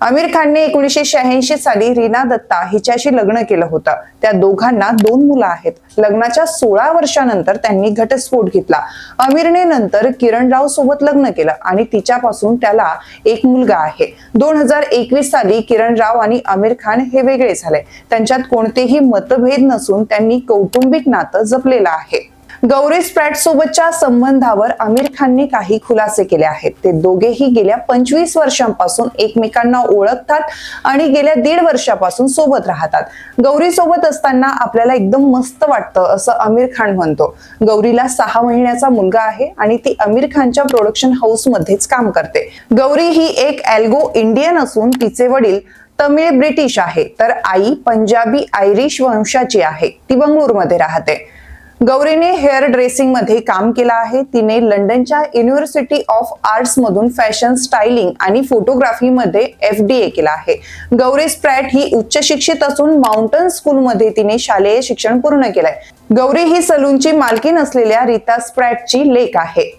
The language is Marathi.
आमिर खानने एकोणीशे शहाऐंशी साली रीना दत्ता हिच्याशी लग्न केलं होतं. त्या दोघांना दोन मुलं आहेत. लग्नाच्या सोळा वर्षानंतर त्यांनी घटस्फोट घेतला. आमिरने नंतर किरण राव सोबत लग्न केलं आणि तिच्यापासून त्याला एक मुलगा आहे. दोन हजार एकवीस साली किरण राव आणि आमिर खान हे वेगळे झाले. त्यांच्यात कोणतेही मतभेद नसून त्यांनी कौटुंबिक नातं जपलेलं आहे. गौरी स्प्रॅट सोबतच्या संबंधावर आमिर खानने काही खुलासे केले आहेत. ते दोघेही गेल्या पंचवीस वर्षांपासून एकमेकांना ओळखतात आणि गेल्या दीड वर्षापासून सोबत राहतात. गौरी सोबत असताना आपल्याला एकदम मस्त वाटतं असं आमिर खान म्हणतो. गौरीला सहा महिन्याचा मुलगा आहे आणि ती आमिर खानच्या प्रोडक्शन हाऊस मध्येच काम करते. गौरी ही एक एल्गो इंडियन असून तिचे वडील तमिळ ब्रिटिश आहे. तर आई पंजाबी आयरिश वंशाची आहे. ती बंगळूरमध्ये राहते. गौरीने हेअर ड्रेसिंगमध्ये काम केलं आहे. तिने लंडनच्या युनिव्हर्सिटी ऑफ आर्ट्स मधून फॅशन स्टायलिंग आणि फोटोग्राफीमध्ये एफ डी ए केला आहे. गौरी स्प्रॅट ही उच्च शिक्षित असून माउंटन स्कूल मध्ये तिने शालेय शिक्षण पूर्ण केलंय. गौरी ही सलूनची मालकी असलेल्या रीता स्प्रॅटची लेख आहे.